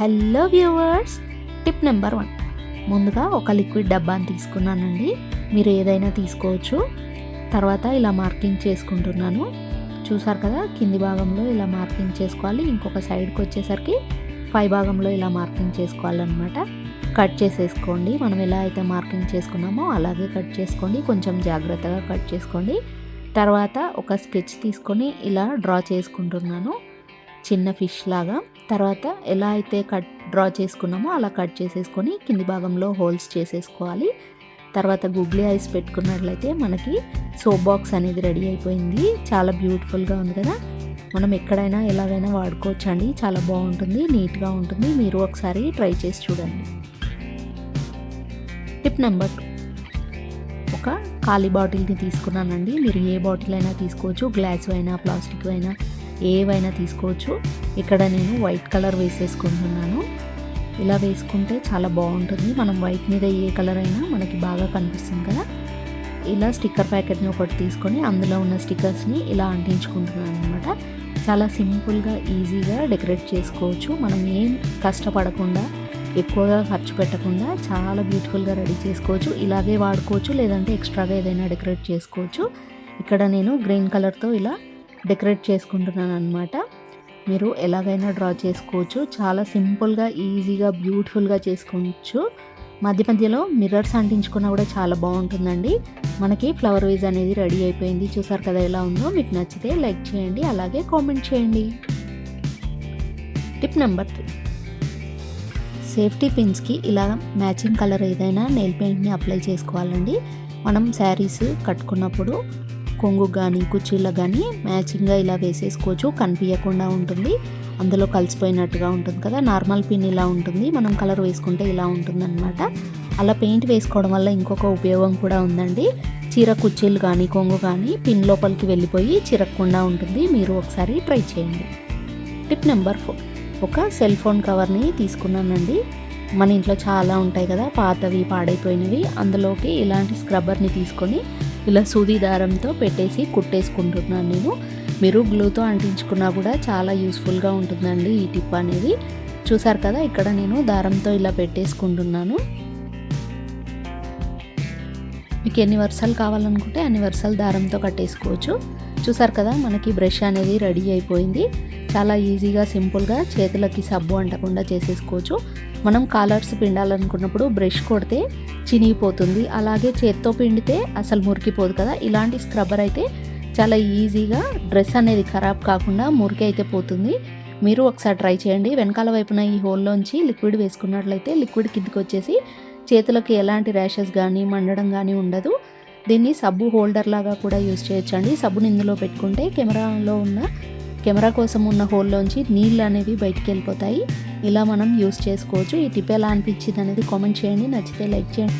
Hello viewers tip number one. ముందుగా ఒక liquid డబ్బాని తీసుకున్నానండి. మీరు ఏదైనా తీసుకోవచ్చు. తర్వాత ఇలా మార్కింగ్ చేసుకుంటున్నాను. చూసారు కదా కింది భాగంలో ఇలా మార్కింగ్ చేసుకోవాలి. ఇంకొక సైడ్కి వచ్చేసరికి పై భాగంలో ఇలా మార్కింగ్ చేసుకోవాలన్నమాట. కట్ చేసేసుకోండి. మనం ఎలా అయితే మార్కింగ్ చేసుకున్నామో అలాగే కట్ చేసుకోండి. కొంచెం జాగ్రత్తగా కట్ చేసుకోండి. తర్వాత ఒక స్కెచ్ తీసుకొని ఇలా డ్రా చేసుకుంటున్నాను. చిన్న ఫిష్ లాగా. తర్వాత ఎలా అయితే కట్ డ్రా చేసుకున్నామో అలా కట్ చేసేసుకొని కింది భాగంలో హోల్స్ చేసేసుకోవాలి. తర్వాత గుగ్లీ ఐస్ పెట్టుకున్నట్లయితే మనకి సోప్ బాక్స్ అనేది రెడీ అయిపోయింది. చాలా బ్యూటిఫుల్గా ఉంది కదా. మనం ఎక్కడైనా ఎలాగైనా వాడుకోవచ్చు అండి చాలా బాగుంటుంది నీట్గా ఉంటుంది. మీరు ఒకసారి ట్రై చేసి చూడండి. Tip number two. ఒక ఖాళీ బాటిల్ని తీసుకున్నానండి. మీరు ఏ బాటిల్ అయినా తీసుకోవచ్చు. గ్లాస్ అయినా ప్లాస్టిక్ అయినా. ఏవైనా తీసుకోవచ్చు. ఇక్కడ నేను వైట్ కలర్ వేసేసుకుంటున్నాను. ఇలా వేసుకుంటే చాలా బాగుంటుంది. మనం వైట్ మీద ఏ కలర్ అయినా మనకి బాగా కనిపిస్తుంది కదా. ఇలా స్టిక్కర్ ప్యాకెట్ని ఒకటి తీసుకొని అందులో ఉన్న స్టిక్కర్స్ని ఇలా అంటించుకుంటున్నాను అనమాట చాలా సింపుల్గా ఈజీగా డెకరేట్ చేసుకోవచ్చు. మనం ఏం కష్టపడకుండా ఎక్కువగా ఖర్చు పెట్టకుండా చాలా బ్యూటిఫుల్గా రెడీ చేసుకోవచ్చు. ఇలాగే వాడుకోవచ్చు. లేదంటే ఎక్స్ట్రాగా ఏదైనా డెకరేట్ చేసుకోవచ్చు. ఇక్కడ నేను గ్రీన్ కలర్తో ఇలా డెకరేట్ చేసుకుంటున్నాను అనమాట మీరు ఎలాగైనా డ్రా చేసుకోవచ్చు. చాలా సింపుల్గా ఈజీగా బ్యూటిఫుల్గా చేసుకోవచ్చు. మధ్య మధ్యలో మిర్రర్స్ అంటించుకున్నా కూడా చాలా బాగుంటుందండి. మనకి ఫ్లవర్ వేజ్ అనేది రెడీ అయిపోయింది. చూసారు కదా ఎలా ఉందో? మీకు నచ్చితే లైక్ చేయండి అలాగే కామెంట్ చేయండి. Tip number three. సేఫ్టీ పిన్స్కి ఇలా మ్యాచింగ్ కలర్ ఏదైనా నెయిల్ పెయింట్ని అప్లై చేసుకోవాలండి. మనం శారీస్ కట్టుకున్నప్పుడు కొంగు కానీ కుర్చీలకు కానీ మ్యాచింగ్గా ఇలా వేసేసుకోవచ్చు. కనిపించకుండా ఉంటుంది. అందులో కలిసిపోయినట్టుగా ఉంటుంది కదా. నార్మల్ పిన్ ఇలా ఉంటుంది. మనం కలర్ వేసుకుంటే ఇలా ఉంటుందన్నమాట. అలా పెయింట్ వేసుకోవడం వల్ల ఇంకొక ఉపయోగం కూడా ఉందండి. చీర కుర్చీలు కానీ కొంగు కానీ పిన్ లోపలికి వెళ్ళిపోయి చిరక్కుండా ఉంటుంది. మీరు ఒకసారి ట్రై చేయండి. Tip number four. ఒక సెల్ ఫోన్ కవర్ని తీసుకున్నానండి. మన ఇంట్లో చాలా ఉంటాయి కదా. పాతవి పాడైపోయినవి. అందులోకి ఇలాంటి స్క్రబ్బర్ని తీసుకొని ఇలా సూది దారంతో పెట్టేసి కుట్టేసుకుంటున్నాను నేను. మీరు గ్లూతో అంటించుకున్నా కూడా చాలా యూస్ఫుల్గా ఉంటుందండి ఈ టిప్ అనేది. చూసారు కదా ఇక్కడ నేను దారంతో ఇలా పెట్టేసుకుంటున్నాను. మీకు ఎన్ని వరుసలు కావాలనుకుంటే అన్ని వరుసలు దారంతో కట్టేసుకోవచ్చు. చూసారు కదా మనకి బ్రష్ అనేది రెడీ అయిపోయింది. చాలా ఈజీగా సింపుల్గా చేతులకి సబ్బు అంటకుండా చేసేసుకోవచ్చు. మనం కాలర్స్ పిండాలనుకున్నప్పుడు బ్రష్ కొడితే చినిగిపోతుంది. అలాగే చేత్తో పిండితే అసలు మురికిపోదు కదా. ఇలాంటి స్క్రబ్బర్ అయితే చాలా ఈజీగా డ్రెస్ అనేది ఖరాబ్ కాకుండా మురికి అయితే పోతుంది. మీరు ఒకసారి ట్రై చేయండి. వెనకాల వైపున ఈ హోల్లోంచి లిక్విడ్ వేసుకున్నట్లయితే లిక్విడ్ కిందికి వచ్చేసి చేతులకి ఎలాంటి ర్యాషెస్ కానీ మండడం కానీ ఉండదు. దీన్ని సబ్బు హోల్డర్ లాగా కూడా యూజ్ చేయొచ్చండి. సబ్బుని ఇందులో పెట్టుకుంటే కెమెరాలో ఉన్న కెమెరా కోసం ఉన్న హోల్లోంచి నీళ్ళు అనేవి బయటికి వెళ్ళిపోతాయి. ఇలా మనం యూస్ చేసుకోవచ్చు. ఈ టిప్ ఎలా అనిపించింది అనేది కామెంట్ చేయండి. నచ్చితే లైక్ చేయండి.